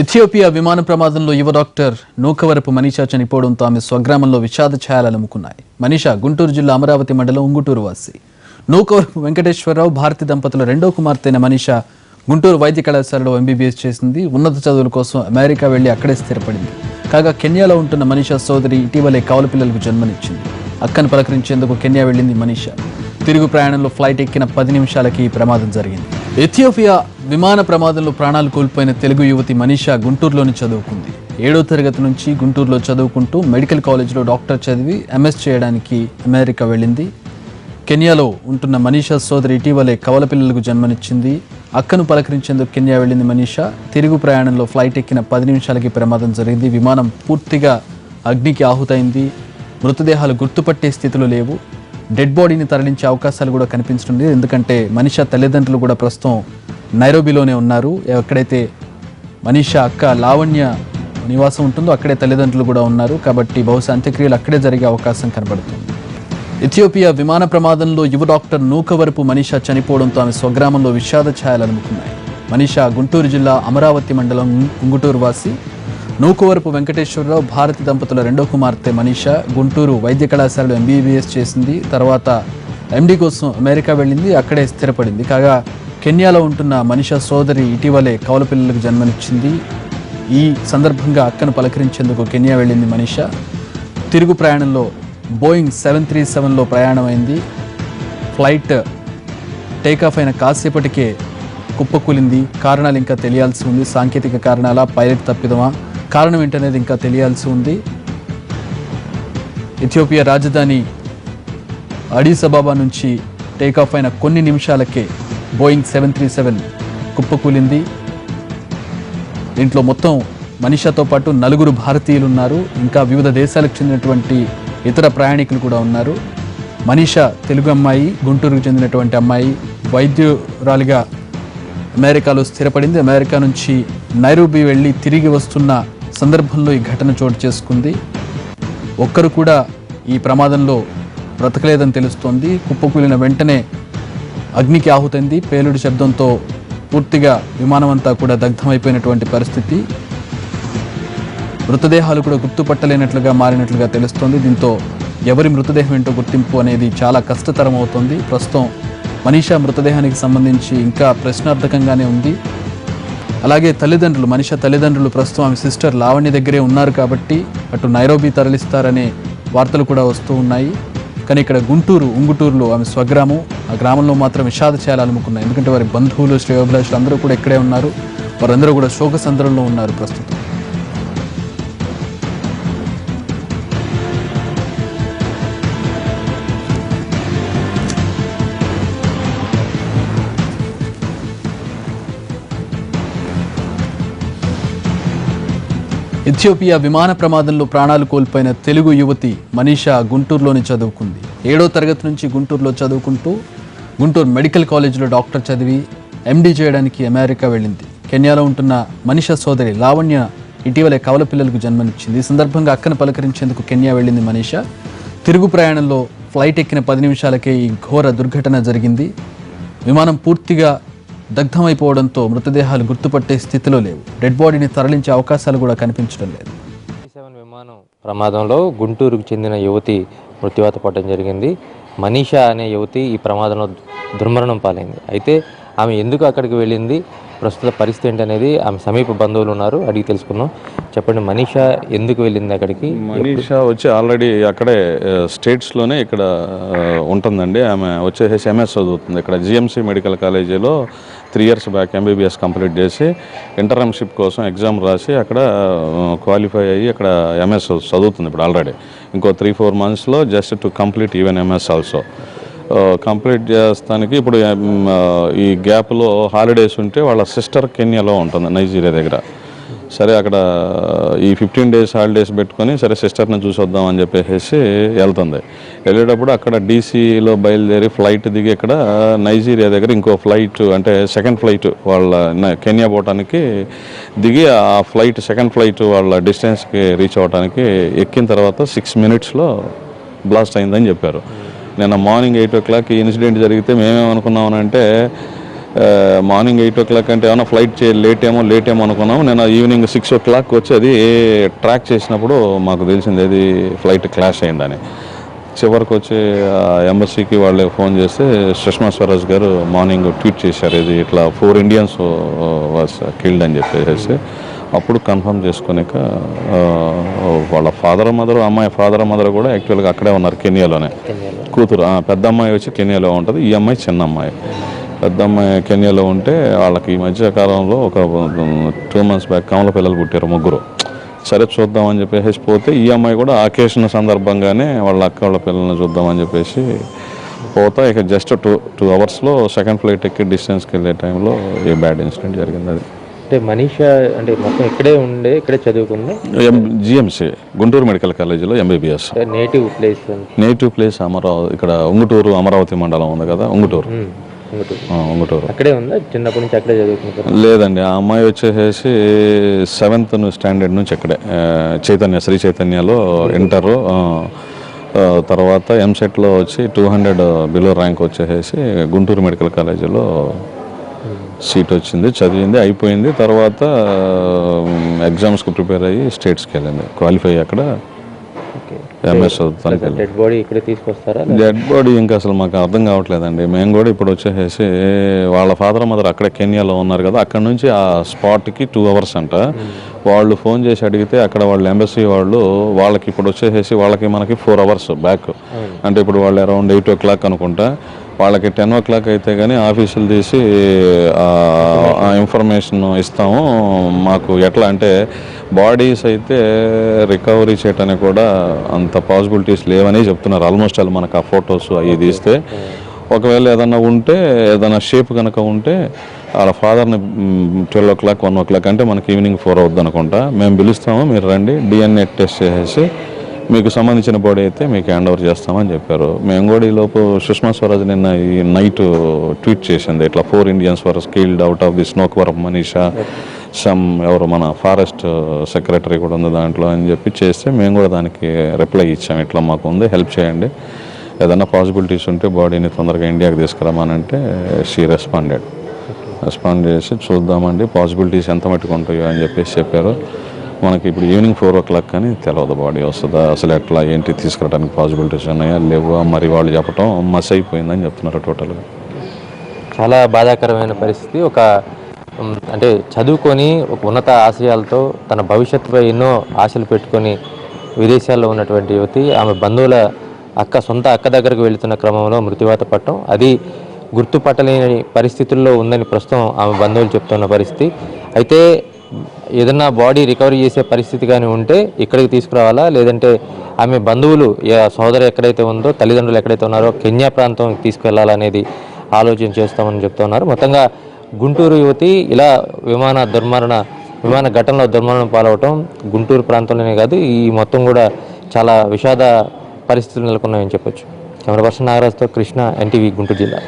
Ethiopia విమాన ప్రమాదంలో యువ డాక్టర్ నూకవరపు మనీషా చనిపోవడంతో ఆమె స్వగ్రామంలో విషాద ఛాయలముకున్నాయి మనీషా గుంటూరు జిల్లా అమరావతి మండలం ఉంగుటూరు వాసి. నూకవరపు వెంకటేశ్వరరావు భారతి దంపతుల రెండో కుమార్తెన మనీషా గుంటూరు వైద్య కళాశాలలో ఎంబీబీఎస్ చేసింది. ఉన్నత చదువుల కోసం అమెరికా వెళ్ళి అక్కడే స్థిరపడింది. కాగా కెన్యాలో ఉంటున్న మనీషా సోదరి ఇటీవలే కౌల పిల్లలకు జన్మనిచ్చింది. అక్కను పలకరించేందుకు కెన్యా వెళ్ళింది మనీషా. తిరుగు ప్రయాణంలో ఫ్లైట్ ఎక్కిన పది నిమిషాలకి ఈ ప్రమాదం జరిగింది. ఎథియోపియా విమాన ప్రమాదంలో ప్రాణాలు కోల్పోయిన తెలుగు యువతి మనీషా గుంటూరులోని చదువుకుంది. ఏడో తరగతి నుంచి గుంటూరులో చదువుకుంటూ మెడికల్ కాలేజ్లో డాక్టర్ చదివి ఎంఎస్ చేయడానికి అమెరికా వెళ్ళింది. కెన్యాలో ఉంటున్న మనీషా సోదరి ఇటీవలే కవల పిల్లలకు జన్మనిచ్చింది. అక్కను పలకరించేందుకు కెన్యా వెళ్ళింది మనీషా. తిరుగు ప్రయాణంలో ఫ్లైట్ ఎక్కిన పది నిమిషాలకి ప్రమాదం జరిగింది. విమానం పూర్తిగా అగ్నికి ఆహుతైంది. మృతదేహాలు గుర్తుపట్టే స్థితిలో లేవు. డెడ్ బాడీని తరలించే అవకాశాలు కూడా కనిపించడం లేదు. ఎందుకంటే మనిషా తల్లిదండ్రులు కూడా ప్రస్తుతం నైరోబీలోనే ఉన్నారు. ఎక్కడైతే మనీషా అక్క లావణ్య నివాసం ఉంటుందో అక్కడే తల్లిదండ్రులు కూడా ఉన్నారు. కాబట్టి బహుశా అంత్యక్రియలు అక్కడే జరిగే అవకాశం కనబడుతుంది. ఇథియోపియా విమాన ప్రమాదంలో యువ డాక్టర్ నూకవరపు మనీషా చనిపోవడంతో ఆమె స్వగ్రామంలో విషాద ఛాయలనుకున్నాయి మనీషా గుంటూరు జిల్లా అమరావతి మండలం ఉంగుటూరు వాసి. నూకవరపు వెంకటేశ్వరరావు భారతి దంపతుల రెండో కుమార్తె మనీషా గుంటూరు వైద్య కళాశాలలో ఎంబీబీఎస్ చేసింది. తర్వాత ఎండి కోసం అమెరికా వెళ్ళింది. అక్కడే స్థిరపడింది. కాగా కెన్యాలో ఉంటున్న మనిష సోదరి ఇటీవలే కవల పిల్లలకు జన్మనిచ్చింది. ఈ సందర్భంగా అక్కను పలకరించేందుకు కెన్యా వెళ్ళింది మనిష. తిరుగు ప్రయాణంలో బోయింగ్ సెవెన్ త్రీ సెవెన్లో ప్రయాణమైంది. ఫ్లైట్ టేకాఫ్ అయిన కాసేపటికే కుప్పకూలింది. కారణాలు ఇంకా తెలియాల్సి ఉంది. సాంకేతిక కారణాల పైలట్ తప్పిదమా? కారణం ఏంటనేది ఇంకా తెలియాల్సి ఉంది. ఇథియోపియా రాజధాని అడీసబాబా నుంచి టేకాఫ్ అయిన కొన్ని నిమిషాలకే బోయింగ్ సెవెన్ త్రీ సెవెన్ కుప్పకూలింది. దీంట్లో మొత్తం మనిషాతో పాటు నలుగురు భారతీయులు ఉన్నారు ఇంకా వివిధ దేశాలకు చెందినటువంటి ఇతర ప్రయాణికులు కూడా ఉన్నారు. మనీష తెలుగు అమ్మాయి గుంటూరుకు చెందినటువంటి అమ్మాయి వైద్యురాలిగా అమెరికాలో స్థిరపడింది. అమెరికా నుంచి నైరూబీ వెళ్ళి తిరిగి వస్తున్న సందర్భంలో ఈ ఘటన చోటు చేసుకుంది. ఒక్కరు కూడా ఈ ప్రమాదంలో బ్రతకలేదని తెలుస్తోంది. కుప్పకూలిన వెంటనే అగ్నికి ఆహుతైంది. పేలుడు శబ్దంతో పూర్తిగా విమానం అంతా కూడా దగ్ధమైపోయినటువంటి పరిస్థితి. మృతదేహాలు కూడా గుర్తుపట్టలేనట్లుగా మారినట్లుగా తెలుస్తోంది. దీంతో ఎవరి మృతదేహం ఏంటో గుర్తింపు అనేది చాలా కష్టతరం అవుతుంది. ప్రస్తుతం మనీషా మృతదేహానికి సంబంధించి ఇంకా ప్రశ్నార్థకంగానే ఉంది. అలాగే తల్లిదండ్రులు మనిష తల్లిదండ్రులు ప్రస్తుతం ఆమె సిస్టర్ లావణ్య దగ్గరే ఉన్నారు కాబట్టి అటు నైరోబీ తరలిస్తారనే వార్తలు కూడా వస్తూ ఉన్నాయి. కానీ ఇక్కడ గుంటూరు ఉంగుటూరులో ఆమె స్వగ్రామం ఆ గ్రామంలో మాత్రం విషాద చేయాలనుకున్నాయి ఎందుకంటే వారి బంధువులు శ్రేయోభిలాషులు అందరూ కూడా ఇక్కడే ఉన్నారు. వారందరూ కూడా శోక సందర్భంలో ఉన్నారు ప్రస్తుతం. ఇథియోపియా విమాన ప్రమాదంలో ప్రాణాలు కోల్పోయిన తెలుగు యువతి మనీషా గుంటూరులోని చదువుకుంది. ఏడో తరగతి నుంచి గుంటూరులో చదువుకుంటూ గుంటూరు మెడికల్ కాలేజీలో డాక్టర్ చదివి ఎండీ చేయడానికి అమెరికా వెళ్ళింది. కెన్యాలో ఉంటున్న మనీషా సోదరి లావణ్య ఇటీవలే కవల పిల్లలకు జన్మనిచ్చింది. ఈ సందర్భంగా అక్కను పలకరించేందుకు కెన్యా వెళ్ళింది మనీషా. తిరుగు ప్రయాణంలో ఫ్లైట్ ఎక్కిన పది నిమిషాలకే ఈ ఘోర దుర్ఘటన జరిగింది. విమానం పూర్తిగా దగ్ధమైపోవడంతో మృతదేహాలు గుర్తుపట్టే స్థితిలో లేవు. డెడ్ బాడీని తరలించే అవకాశాలు కూడా కనిపించడం లేదు. విమానం ప్రమాదంలో గుంటూరుకు చెందిన యువతి మృత్యువాత పడడం జరిగింది. మనీషా అనే యువతి ఈ ప్రమాదంలో దుర్మరణం పాలైంది. అయితే ఆమె ఎందుకు అక్కడికి వెళ్ళింది? ప్రస్తుత పరిస్థితి ఏంటనేది ఆమె సమీప బంధువులు ఉన్నారు. అడిగి తెలుసుకుందాం. చెప్పండి మనీషా ఎందుకు వెళ్ళింది అక్కడికి? మనీషా వచ్చి ఆల్రెడీ అక్కడే స్టేట్స్లోనే ఇక్కడ ఉంటుందండి. ఆమె వచ్చేసి ఎంఎస్ చదువుతుంది. ఇక్కడ జిఎంసీ మెడికల్ కాలేజీలో three years back MBBS complete చేసి ఇంటర్న్షిప్ కోసం ఎగ్జామ్ రాసి అక్కడ క్వాలిఫై అయ్యి అక్కడ ఎంఎస్ చదువుతుంది ఇప్పుడు ఆల్రెడీ. ఇంకో త్రీ ఫోర్ మంత్స్లో just to complete even MS also complete చేస్తానికి ఇప్పుడు ఈ గ్యాప్లో హాలిడేస్ ఉంటే వాళ్ళ సిస్టర్ కెన్యాలో ఉంటుంది నైజీరియా దగ్గర. సరే అక్కడ ఈ ఫిఫ్టీన్ డేస్ హాలిడేస్ పెట్టుకొని సరే సిస్టర్ని చూసి వద్దాం అని చెప్పేసి వెళ్తుంది. వెళ్ళేటప్పుడు అక్కడ డీసీలో బయలుదేరి ఫ్లైట్ దిగి ఇక్కడ నైజీరియా దగ్గర ఇంకో ఫ్లైట్ అంటే సెకండ్ ఫ్లైట్ వాళ్ళ కెన్యా పోవటానికి దిగి ఆ ఫ్లైట్ సెకండ్ ఫ్లైట్ వాళ్ళ డిస్టెన్స్కి రీచ్ అవ్వడానికి ఎక్కిన తర్వాత సిక్స్ మినిట్స్లో బ్లాస్ట్ అయిందని చెప్పారు. నిన్న మార్నింగ్ ఎయిట్ ఓ క్లాక్ ఈ ఇన్సిడెంట్ జరిగితే మేమేమనుకున్నామనంటే మార్నింగ్ ఎయిట్ ఓ క్లాక్ అంటే ఏమన్నా ఫ్లైట్ చే లేట్ ఏమో లేట్ ఏమో అనుకున్నాము నేను ఈవినింగ్ సిక్స్ ఓ క్లాక్ వచ్చి అది ట్రాక్ చేసినప్పుడు మాకు తెలిసింది అది ఫ్లైట్ క్లాష్ అయిందని. చివరికి వచ్చి ఎంబసీకి వాళ్ళే ఫోన్ చేస్తే సుష్మా స్వరాజ్ గారు మార్నింగ్ ట్వీట్ చేశారు ఇది ఇట్లా ఫోర్ ఇండియన్స్ వాస్ కిల్డ్ అని చెప్పేసి. అప్పుడు కన్ఫర్మ్ చేసుకునేక వాళ్ళ ఫాదర్ మదర్ అమ్మాయి ఫాదర్ మదర్ కూడా యాక్చువల్గా అక్కడే ఉన్నారు కెనియాలోనే. కూతురు పెద్ద అమ్మాయి వచ్చి కెనియాలో ఉంటుంది ఈ అమ్మాయి చిన్న అమ్మాయి. పెద్ద అమ్మాయి కెనియాలో ఉంటే వాళ్ళకి ఈ మధ్య కాలంలో ఒక టూ మంత్స్ బ్యాక్ కమల పిల్లలు పుట్టారు ముగ్గురు. సరే చూద్దామని చెప్పేసి పోతే ఈ అమ్మాయి కూడా అకేషన్ సందర్భంగానే వాళ్ళ అక్క వాళ్ళ పిల్లల్ని చూద్దామని చెప్పేసి పోతా. ఇక జస్ట్ టూ టూ అవర్స్లో సెకండ్ ఫ్లైట్ ఎక్కి డిస్టెన్స్కి వెళ్ళే టైంలో ఏ బ్యాడ్ ఇన్సిడెంట్ జరిగింది అది. అంటే మనీషా అంటే మొత్తం ఇక్కడే ఉండే ఇక్కడే చదువుకుంది జిఎంసి గుంటూరు మెడికల్ కాలేజీలో MBBS native place native place Amaravati ఇక్కడ ఉంగుటూరు అమరావతి మండలం ఉంది కదా ఉంగుటూరు. ఉంగుటూరు అక్కడే ఉందా? చిన్నప్పటి నుంచి అక్కడే చదువుకుంటారు లేదండి ఆ అమ్మాయి వచ్చేసేసి సెవెంత్ స్టాండర్డ్ నుంచి అక్కడే. చైతన్య శ్రీ చైతన్యలో ఇంటర్. తర్వాత ఎంసెట్లో వచ్చి టూ హండ్రెడ్ బిలో ర్యాంక్ వచ్చేసేసి గుంటూరు మెడికల్ కాలేజీలో సీట్ వచ్చింది చదివింది అయిపోయింది. తర్వాత ఎగ్జామ్స్కి ప్రిపేర్ అయ్యి స్టేట్స్కి వెళ్ళింది. క్వాలిఫై అక్కడ. ఎంఎస్ చదువుతానికి వెళ్ళింది డెడ్ బాడీ ఇక్కడే తీసుకొస్తారా డెడ్ బాడీ ఇంకా అసలు మాకు అర్థం కావట్లేదండి. మేము కూడా ఇప్పుడు వచ్చేసేసి వాళ్ళ ఫాదర్ మదర్ అక్కడే కెన్యాలో ఉన్నారు కదా అక్కడ నుంచి ఆ స్పాట్కి టూ అవర్స్ అంట. వాళ్ళు ఫోన్ చేసి అడిగితే అక్కడ వాళ్ళ ఎంబసీ వాళ్ళు వాళ్ళకి ఇప్పుడు వచ్చేసేసి వాళ్ళకి మనకి ఫోర్ అవర్స్ బ్యాక్ అంటే ఇప్పుడు వాళ్ళు అరౌండ్ ఎయిట్ ఓ క్లాక్ అనుకుంటా. వాళ్ళకి టెన్ ఓ క్లాక్ అయితే కానీ ఆఫీసులు తీసి ఆ ఇన్ఫర్మేషన్ ఇస్తాము. మాకు ఎట్లా అంటే బాడీస్ అయితే రికవరీ చేయటానికి కూడా అంత పాసిబిలిటీస్ లేవని చెప్తున్నారు. ఆల్మోస్ట్ వాళ్ళు మనకు ఆ ఫొటోస్ అవి తీస్తే ఒకవేళ ఏదన్నా ఉంటే ఏదైనా షేప్ కనుక ఉంటే వాళ్ళ ఫాదర్ని twelve o'clock one o'clock అంటే మనకి ఈవినింగ్ ఫోర్ అవుద్ది అనుకుంటా. మేము పిలుస్తాము మీరు రండి. డిఎన్ఏ టెస్ట్ చేసేసి మీకు సంబంధించిన బాడీ అయితే మీకు హ్యాండ్ ఓవర్ చేస్తామని చెప్పారు. మేము కూడా ఈలోపు లోపు సుష్మా స్వరాజ్ నిన్న ఈ నైట్ ట్వీట్ చేసింది. ఇట్లా four Indians were skilled out of the smoke were Manisha. Some ఎవరు మన ఫారెస్ట్ సెక్రటరీ కూడా ఉంది దాంట్లో అని చెప్పి చేస్తే మేము కూడా దానికి రిప్లై ఇచ్చాం. ఇట్లా మాకు ఉంది హెల్ప్ చేయండి. ఏదైనా పాసిబిలిటీస్ ఉంటే బాడీని తొందరగా ఇండియాకి తీసుకురామానంటే షీ రెస్పాండెడ్ రెస్పాండ్ చేసి చూద్దామండి పాసిబిలిటీస్ ఎంత మట్టుకు ఉంటాయో అని చెప్పేసి చెప్పారు. మనకి ఇప్పుడు ఈవినింగ్ ఫోర్ ఓ క్లాక్ కానీ తెలియదు బాడీ వస్తుందా అసలు ఎట్లా ఏంటి తీసుకురావడానికి పాసిబిలిటీస్ ఉన్నాయా లేవా మరి వాళ్ళు చెప్పటం మస్ అయిపోయిందని చెప్తున్నారు టోటల్గా చాలా బాధాకరమైన పరిస్థితి. ఒక అంటే చదువుకొని ఒక ఉన్నత ఆశయాలతో తన భవిష్యత్తుపై ఎన్నో ఆశలు పెట్టుకొని విదేశాల్లో ఉన్నటువంటి యువతి ఆమె బంధువుల అక్క సొంత అక్క దగ్గరకు వెళుతున్న క్రమంలో మృత్యువాత పట్టడం. అది గుర్తుపట్టలేని పరిస్థితుల్లో ఉందని ప్రస్తుతం ఆమె బంధువులు చెప్తున్న పరిస్థితి. అయితే ఏదన్నా బాడీ రికవరీ చేసే పరిస్థితి కానీ ఉంటే ఇక్కడికి తీసుకురావాలా? లేదంటే ఆమె బంధువులు సోదరు ఎక్కడైతే ఉందో తల్లిదండ్రులు ఎక్కడైతే ఉన్నారో కెన్యా ప్రాంతం తీసుకెళ్ళాలనేది ఆలోచన చేస్తామని చెప్తున్నారు. మొత్తంగా గుంటూరు యువతి ఇలా విమాన దుర్మరణ విమాన ఘటనలో దుర్మరణం పాలవటం గుంటూరు ప్రాంతంలోనే కాదు ఈ మొత్తం కూడా చాలా విషాద పరిస్థితులు నెలకొన్నాయని చెప్పొచ్చు. కెమెరా పర్సన్ నాగరాజ్తో కృష్ణ ఎన్టీవీ గుంటూరు జిల్లా.